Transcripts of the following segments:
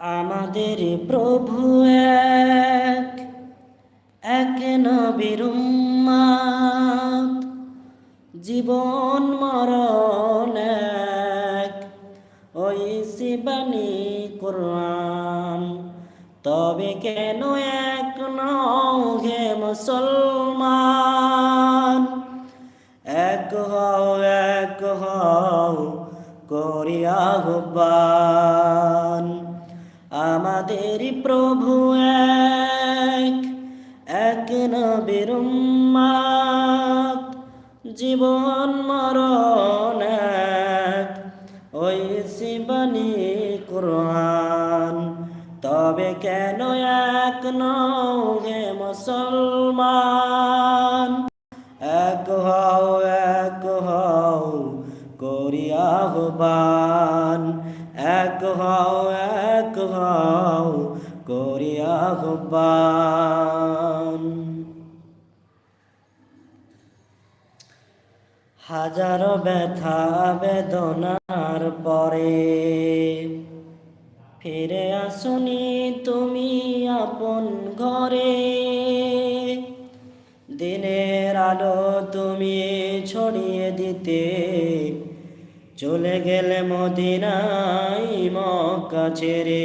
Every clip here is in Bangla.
আমাদের প্রভু এক এক নবীর জীবন মরণ এক, ওই শিবানী কোরআন। তবে কেন এক হে মুসলমান? এক হও এক হও, করিয়া আমাদের প্রভু এক এক নবীর জীবন মরণ এক। ওই শিবানী কোরআন, তবে কেন এক হে মুসলমান? এক হও এক হও করিয়া আহ্বান। এক হও এক হও করিয়া আহ্বান হাজারো ব্যথা বেদনার পরে ফিরে আসুনি তুমি আপন ঘরে। দিনের আলো তুমি ছড়িয়ে দিতে চলে গেলে মদিনাই মক্কা ছেড়ে।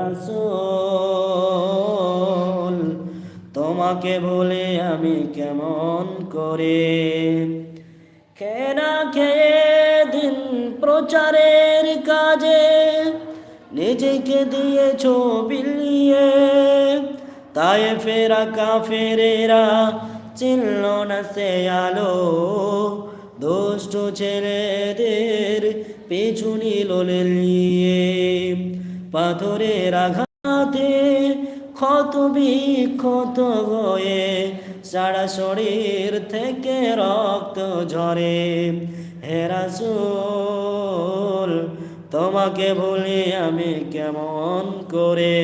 হেরাসুল তোমাকে বলে আমি কেমন করে? কেনা খেয়ে দিন প্রচারের কাজে নিজেকে দিয়েছ বিলিয়ে? তাই ফেরা কাফেরেরা চিনল না সে আলো। দুষ্ট ছেলেদের পিছু নিল নিয়ে পাথরের আঘাতে, ক্ষত বিক্ষত হয়ে সারা শরীর থেকে রক্ত ঝরে। হেরাসুল তোমাকে বলি আমি কেমন করে?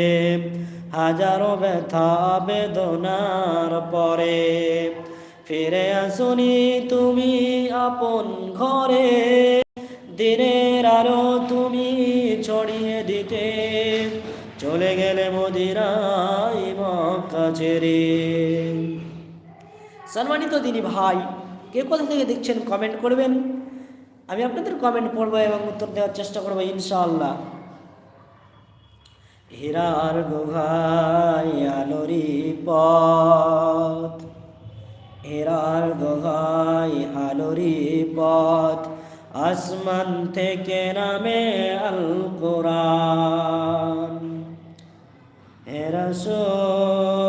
হাজারো ব্যথা বেদনার পরে ফিরে আসুনি তুমি আপন ঘরে। দিনের আরও তুমি ছড়িয়ে ছেড়ে সম্মানিত দিনী ভাই, কে কোথা থেকে দেখছেন কমেন্ট করবেন? আমি আপনাদের কমেন্ট পড়ব এবং উত্তর দেওয়ার চেষ্টা করব, ইনশাআল্লাহ। হীরার গুহাই আলোরি পথ। হীরার গুহাই আলোরি পথ। আসমান থেকে নামে আল কোরআন হে রাসূল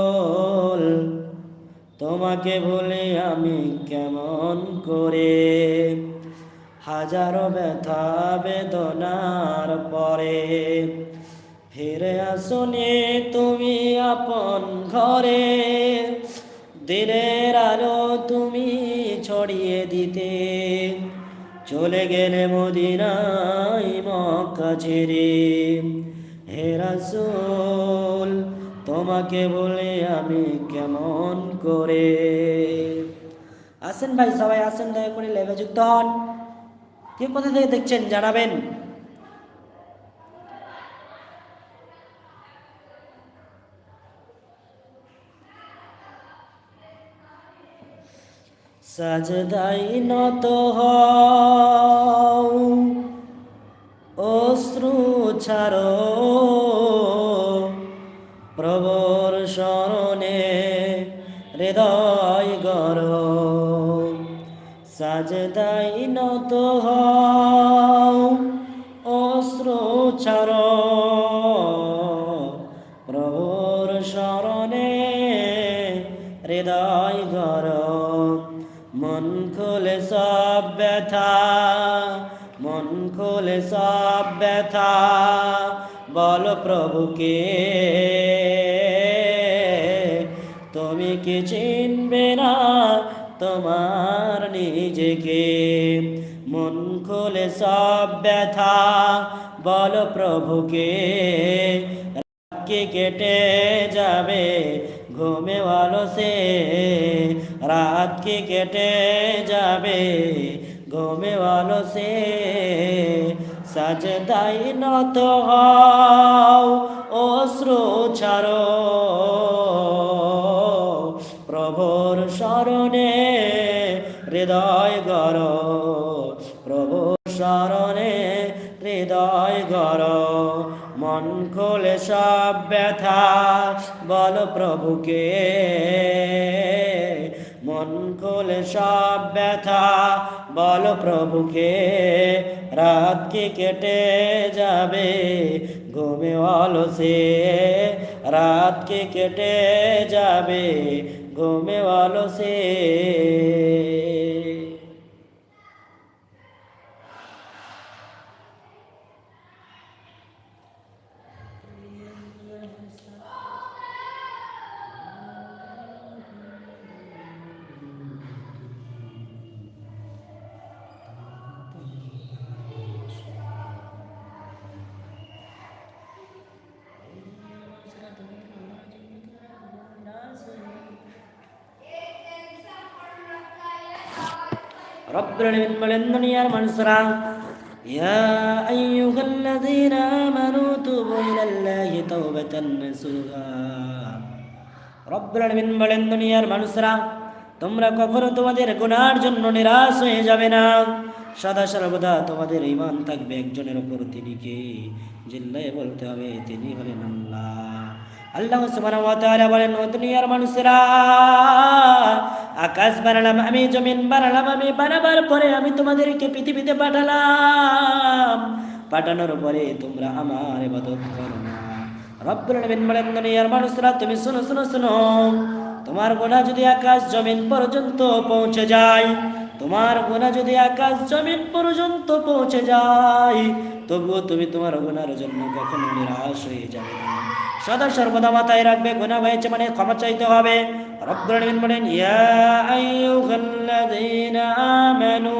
তোমাকে বলে আমি কেমন করে? হাজারো ব্যথা বেদনার পরে ফিরে আসুনি তুমি আপন ঘরে। দিনের আলো তুমি ছড়িয়ে দিতে চলে গেলে মদিনাই মক্কা ছেড়ে। হে রাসূল তোমাকে বলে আমি কেমন করে? আসেন ভাই, সবাই আসেন, দয়া করে লেগে যুক্ত হন। কে কোথা থেকে দেখছেন? জানাবেন। সাজদাই নত হও ছাড়ো। সাজদাই নত অশ্রু ছাড়ো। প্রবর স্মরণে হৃদয় ঘর মন খুলে সব ব্যথা, মন খুলে সব ব্যথা। বল প্রভুকে, তুমি কি চিনবে না তোমার নিজেকে। মন খুলে সব ব্যথা বল প্রভুকে। কি কেটে যাবে, ঘুমে ভালো সে রাত কি কেটে যাবে, ঘুমে ভালো সে সাজদাই নত হও, অশ্রু ছাড়ো। প্রভুর স্মরণে হৃদয় গর প্রভুর স্মরণে হৃদয় গর মন খোলে সব ব্যথা, বল প্রভুকে। মন খোলে সব ব্যথা, বল প্রভুকে। রাত কি কেটে যাবে, ঘুমে অলসে। রাত কি কেটে যাবে ঘুমে অলসে রব্বুল আলামিন মানুষরা ইয়া মানুষরা তোমরা কখনো তোমাদের গুনার জন্য নিরাশ হয়ে যাবে না সদা সর্বদা তোমাদের ইমান থাকবে একজনের ওপর তিনি কে জিল্লায় বলতে হবে তিনি হলেন আল্লাহ আল্লাহ বলেন, ও দুনিয়ার মানুষেরা, আকাশ বানালাম আমি, জমিন বানালাম আমি, বানাবার পরে আমি তোমাদেরকে পৃথিবীতে পাঠালাম। পাঠানোর পরে তোমরা আমার ইবাদত করো না। রব্বুল আলামিন বলেন, দুনিয়ার মানুষরা, তুমি শুনো শুনো শুনো। তোমার গোনা যদি আকাশ জমিন পর্যন্ত পৌঁছে যায়, তোমার গোনা যদি আকাশ জমিন পর্যন্ত পৌঁছে যায়, তবুও তুমি তোমার গোনার জন্য কখনো নিরাশ হয়ে যাবে না। সদা সর্বদা মাথায় রাখবে গুণা হয়েছে মানে ক্ষমা চাইতে হবে। রব্বুল বলেন, ইয়া আইয়ুহাল্লাযীনা আমানু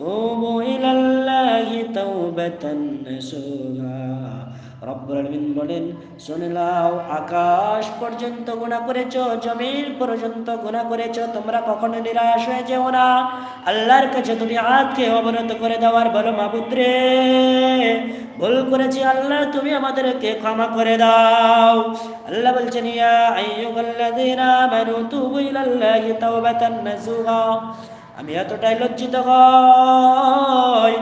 তুবু ইলাল্লাহি তাওবাতান নাসুহা। রব্বুল আলামিন বলেন, শুনে নাও, আকাশ পর্যন্ত গুনাহ করেছ, জমিন পর্যন্ত গুনাহ করেছ, তোমরা কখনো নিরাশ হয়ে যেও না। আল্লাহর কাছে তুমি হাতকে অবনত করে দেওয়ার বলো, মাবুদ্রে, ভুল করেছি আল্লাহ, তুমি আমাদেরকে ক্ষমা করে দাও। আল্লাহ বলছেন আমি এতটাই লজ্জিত হই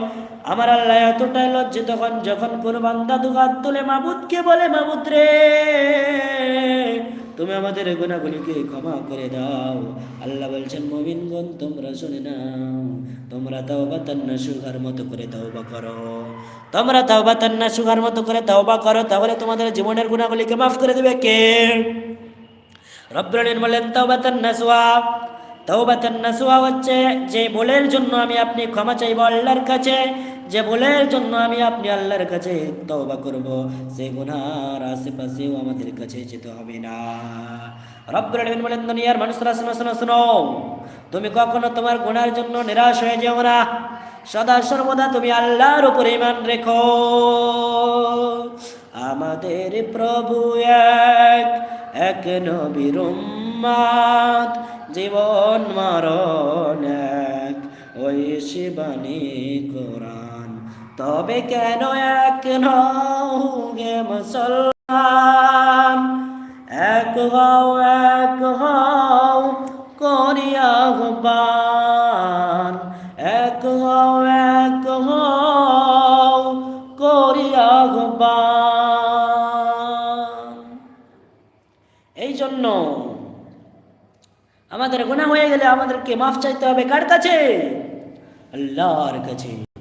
আমার আল্লাহ এতটাই লজ্জিত হন যখন কোন বান্দা দুহাত তুলে, মাবুদকে বলে, মাবুদ রে, তুমি আমাদের গুণাগুলিকে ক্ষমা করে দাও। আল্লাহ বলছেন মমিনগণ তোমরা শুনে নাও। তোমরা তাও তাওবা তান্না সুগার মতো করে তাওবা করো। তোমরা তাওবা তান্না সুগার মতো করে তাওবা করো, তাহলে তোমাদের জীবনের গুণাগুলিকে মাফ করে দেবে কে? রব্রানীন বলেন তাও তাওবা তান্না সুয়া। তৌবাতান নাসুয়া হচ্ছে যে ভুলের জন্য আমি আপনি ক্ষমা চাইব আল্লাহর কাছে। যে ভুলের জন্য আমি আপনি আল্লাহর কাছে তওবা করব সেই গুনার আশেপাশেও আমাদের কাছে যেতে হবে না। রব্বুল আলামিন বলেন, দুনিয়ার মানুষরা শোনো শোনো শোনো, তুমি কখনো তোমার গুনার জন্য নিরাশ হয়ে যেও না। সদা সর্বদা তুমি আল্লাহর উপর ইমান রেখো। আমাদের প্রভু এক এক নবীর উম্মাদ, জীবন মরণ এক ওই শিবানী কোরআন। তবে কেন এক গে মুসলমান? এক হও এক হও করিয়া আহ্বান। এক হও এক হও করিয়া আহ্বান। এই জন্য আমাদের গুনাহ হয়ে গেলে আমাদেরকে মাফ চাইতে হবে কার কাছে? আল্লাহর কাছে।